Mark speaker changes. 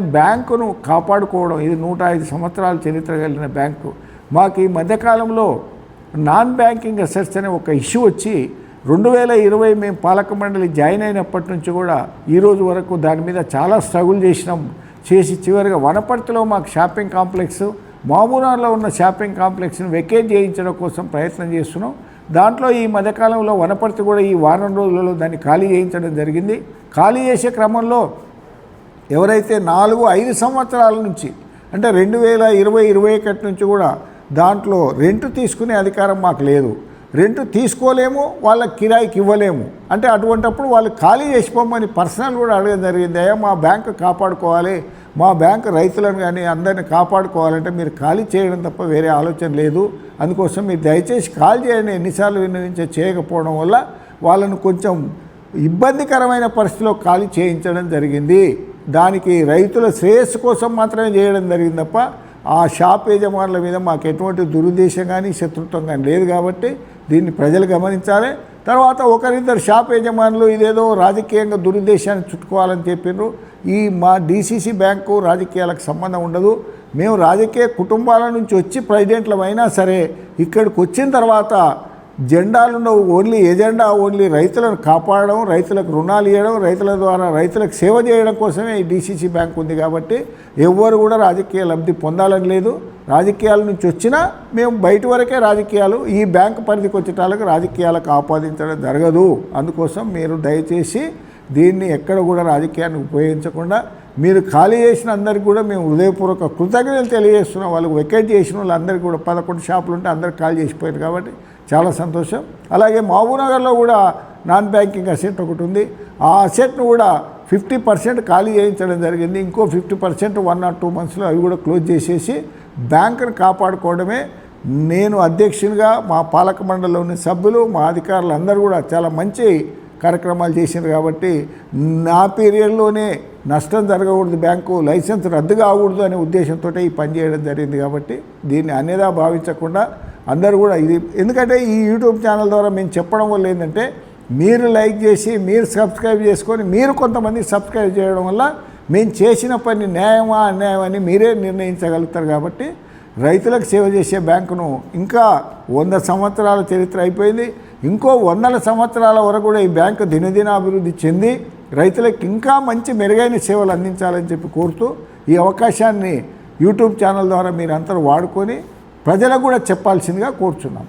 Speaker 1: బ్యాంకును కాపాడుకోవడం ఇది నూట ఐదు సంవత్సరాల చరిత్ర కలిగిన బ్యాంకు. మాకు ఈ మధ్యకాలంలో నాన్ బ్యాంకింగ్ అసెట్స్ అనే ఒక ఇష్యూ వచ్చి రెండు వేల ఇరవై మేము పాలక మండలి జాయిన్ అయినప్పటి నుంచి కూడా ఈ రోజు వరకు దాని మీద చాలా స్ట్రగుల్ చేసినాం. చేసి చివరిగా వనపర్తిలో మాకు షాపింగ్ కాంప్లెక్స్ మామూనార్లో ఉన్న షాపింగ్ కాంప్లెక్స్ని వెకేట్ చేయించడం కోసం ప్రయత్నం చేస్తున్నాం. దాంట్లో ఈ మధ్యకాలంలో వనపర్తి కూడా ఈ వారం రోజులలో దాన్ని ఖాళీ చేయించడం జరిగింది. ఖాళీ చేసే క్రమంలో ఎవరైతే నాలుగు ఐదు సంవత్సరాల నుంచి అంటే రెండు వేల ఇరవై ఇరవై ఒకటి నుంచి కూడా దాంట్లో రెంట్ తీసుకునే అధికారం మాకు లేదు. రెంట్ తీసుకోలేము వాళ్ళకి కిరాయికి ఇవ్వలేము. అంటే అటువంటప్పుడు వాళ్ళు ఖాళీ చేసిపోమని పర్సనల్ కూడా అడగడం జరిగింది అయ్యా మా బ్యాంకు కాపాడుకోవాలి మా బ్యాంకు రైతులను కానీ అందరిని కాపాడుకోవాలంటే మీరు ఖాళీ చేయడం తప్ప వేరే ఆలోచన లేదు. అందుకోసం మీరు దయచేసి కాల్ చేయండి. ఎన్నిసార్లు వినియోగించే చేయకపోవడం వల్ల వాళ్ళను కొంచెం ఇబ్బందికరమైన పరిస్థితిలో ఖాళీ చేయించడం జరిగింది. దానికి రైతుల శ్రేయస్సు కోసం మాత్రమే చేయడం జరిగింది తప్ప ఆ షాప్ యజమానుల మీద మాకు ఎటువంటి దురుద్దేశం కానీ శత్రుత్వం కానీ లేదు కాబట్టి దీన్ని ప్రజలు గమనించాలి. తర్వాత ఒకరిద్దరు షాప్ యజమానులు ఇదేదో రాజకీయంగా దురుద్దేశాన్ని చుట్టుకోవాలని చెప్పిండ్రు ఈ మా డీసీసీ బ్యాంకు రాజకీయాలకు సంబంధం ఉండదు. మేము రాజకీయ కుటుంబాల నుంచి వచ్చి ప్రెసిడెంట్లమైనా సరే ఇక్కడికి వచ్చిన తర్వాత జెండాలుండవు ఓన్లీ ఎజెండా ఓన్లీ రైతులను కాపాడడం రైతులకు రుణాలు ఇవ్వడం రైతుల ద్వారా రైతులకు సేవ చేయడం కోసమే ఈ డీసీసీ బ్యాంక్ ఉంది కాబట్టి ఎవ్వరు కూడా రాజకీయ లబ్ధి పొందాలని లేదు. రాజకీయాల నుంచి వచ్చినా మేము బయట వరకే రాజకీయాలు ఈ బ్యాంక్ పరిధికి వచ్చేటాలకు రాజకీయాలకు ఆపాదించడం జరగదు. అందుకోసం మీరు దయచేసి దీన్ని ఎక్కడ కూడా రాజకీయాన్ని ఉపయోగించకుండా మీరు ఖాళీ చేసిన అందరికీ కూడా మేము హృదయపూర్వక కృతజ్ఞతలు తెలియజేస్తున్నాం. వాళ్ళకి వెకేట్ చేసిన వాళ్ళందరికీ కూడా పదకొండు షాపులు ఉంటే అందరు ఖాళీ చేసిపోయారు కాబట్టి చాలా సంతోషం. అలాగే మహబూబ్నగర్లో కూడా నాన్ బ్యాంకింగ్ అసెట్ ఒకటి ఉంది. ఆ అసెట్ను కూడా ఫిఫ్టీ పర్సెంట్ ఖాళీ చేయించడం జరిగింది. ఇంకో fifty percent one or two మంత్స్లో అవి కూడా క్లోజ్ చేసేసి బ్యాంకును కాపాడుకోవడమే నేను అధ్యక్షునిగా మా పాలక మండలిలోని సభ్యులు మా అధికారులు అందరూ కూడా చాలా మంచి కార్యక్రమాలు చేసినారు కాబట్టి నా పీరియడ్లోనే నష్టం జరగకూడదు బ్యాంకు లైసెన్స్ రద్దు కాకూడదు అనే ఉద్దేశంతో ఈ పని చేయడం జరిగింది కాబట్టి దీన్ని అనేదా భావించకుండా అందరూ కూడా ఇది ఎందుకంటే ఈ యూట్యూబ్ ఛానల్ ద్వారా మేము చెప్పడం వల్ల ఏంటంటే మీరు లైక్ చేసి మీరు సబ్స్క్రైబ్ చేసుకొని మీరు కొంతమంది సబ్స్క్రైబ్ చేయడం వల్ల మేము చేసిన పని న్యాయమా అన్యాయం అని మీరే నిర్ణయించగలుగుతారు కాబట్టి రైతులకు సేవ చేసే బ్యాంకును ఇంకా వంద సంవత్సరాల చరిత్ర అయిపోయింది. ఇంకో వందల సంవత్సరాల వరకు కూడా ఈ బ్యాంకు దినదిన అభివృద్ధి చెంది రైతులకు ఇంకా మంచి మెరుగైన సేవలు అందించాలని చెప్పి కోరుతూ ఈ అవకాశాన్ని యూట్యూబ్ ఛానల్ ద్వారా మీరు అందరూ వాడుకొని ప్రజలకు కూడా చెప్పాల్సిందిగా కోరుచున్నాం.